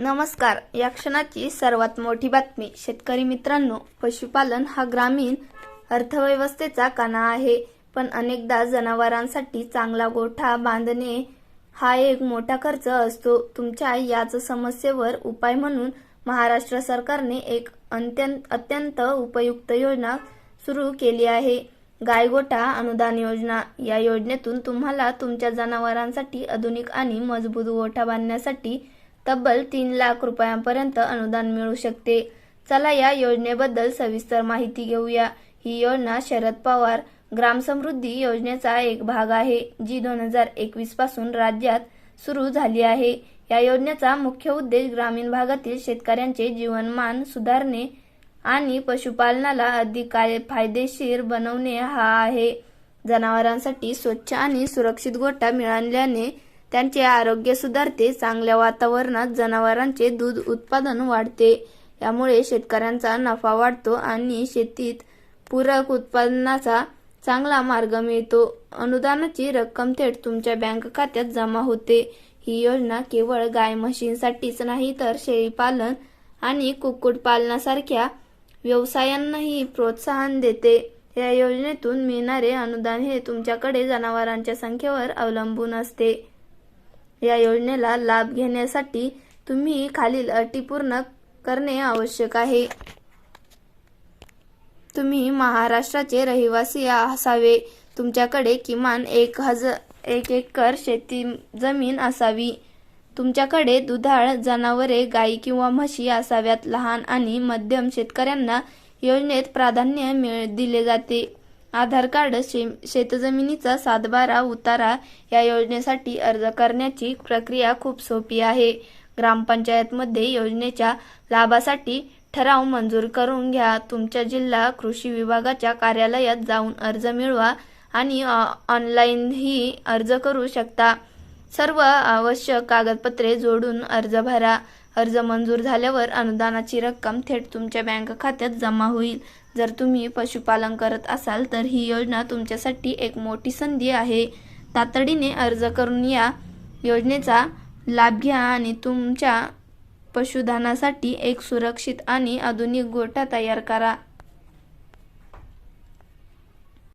नमस्कार. या क्षणाची सर्वात मोठी बातमी. शेतकरी मित्रांनो पशुपालन हा ग्रामीण अर्थव्यवस्थेचा कणा आहे. पण अनेकदा जनावरांसाठी चांगला गोठा बांधणे हा एक मोठा खर्च असतो. तुमच्या याच समस्येवर उपाय म्हणून महाराष्ट्र सरकारने एक अत्यंत अत्यंत उपयुक्त योजना सुरू केली आहे. गायगोठा अनुदान योजना. या योजनेतून तुम्हाला तुमच्या जनावरांसाठी आधुनिक आणि मजबूत गोठा बांधण्यासाठी तब्बल तीन लाख रुपयांपर्यंत अनुदान मिळू शकते. चला या योजनेबद्दल सविस्तर माहिती घेऊया. ही योजना शरद पवार ग्राम समृद्धी योजनेचा एक भाग आहे जी दोन हजार एकवीसपासून राज्यात सुरू झाली आहे. या योजनेचा मुख्य उद्देश ग्रामीण भागातील शेतकऱ्यांचे जीवनमान सुधारणे आणि पशुपालनाला अधिक काय- फायदेशीर बनवणे हा आहे. जनावरांसाठी स्वच्छ आणि सुरक्षित गोठा मिळाल्याने त्यांचे आरोग्य सुधारते चांगल्या वातावरणात जनावरांचे दूध उत्पादन वाढते. यामुळे शेतकऱ्यांचा नफा वाढतो आणि शेतीत पूरक उत्पादनाचा चांगला मार्ग मिळतो. अनुदानाची रक्कम थेट तुमच्या बँक खात्यात जमा होते. ही योजना केवळ गाय म्हशींसाठीच नाही तर शेळीपालन आणि कुक्कुटपालनासारख्या व्यवसायांनाही प्रोत्साहन देते. या योजनेतून मिळणारे अनुदान हे तुमच्याकडे जनावरांच्या संख्येवर अवलंबून असते. या योजनेला लाभ घेण्यासाठी तुम्ही खालील अटी पूर्ण करणे आवश्यक आहे. तुम्ही महाराष्ट्राचे रहिवासी असावे. तुमच्याकडे किमान एक हजार एक एकर शेती जमीन असावी. तुमच्याकडे दुधाळ जनावरे गाई किंवा म्हशी असाव्यात. लहान आणि मध्यम शेतकऱ्यांना योजनेत प्राधान्य मिळ दिले जाते. आधार कार्ड शे शेतजमिनीचा सातबारा उतारा या योजनेसाठी अर्ज करण्याची प्रक्रिया खूप सोपी आहे. ग्रामपंचायतमध्ये योजनेच्या लाभासाठी ठराव मंजूर करून घ्या. तुमच्या जिल्हा कृषी विभागाच्या कार्यालयात जाऊन अर्ज मिळवा आणि ऑनलाईनही अर्ज करू शकता. सर्व आवश्यक कागदपत्रे जोडून अर्ज भरा. अर्ज मंजूर झाल्यावर अनुदानाची रक्कम थेट तुमच्या बँक खात्यात जमा होईल. जर तुम्ही पशुपालन करत असाल तर ही योजना तुमच्यासाठी एक मोठी संधी आहे. तातडीने अर्ज करून या योजनेचा लाभ घ्या आणि तुमच्या पशुधनासाठी एक सुरक्षित आणि आधुनिक गोठा तयार करा.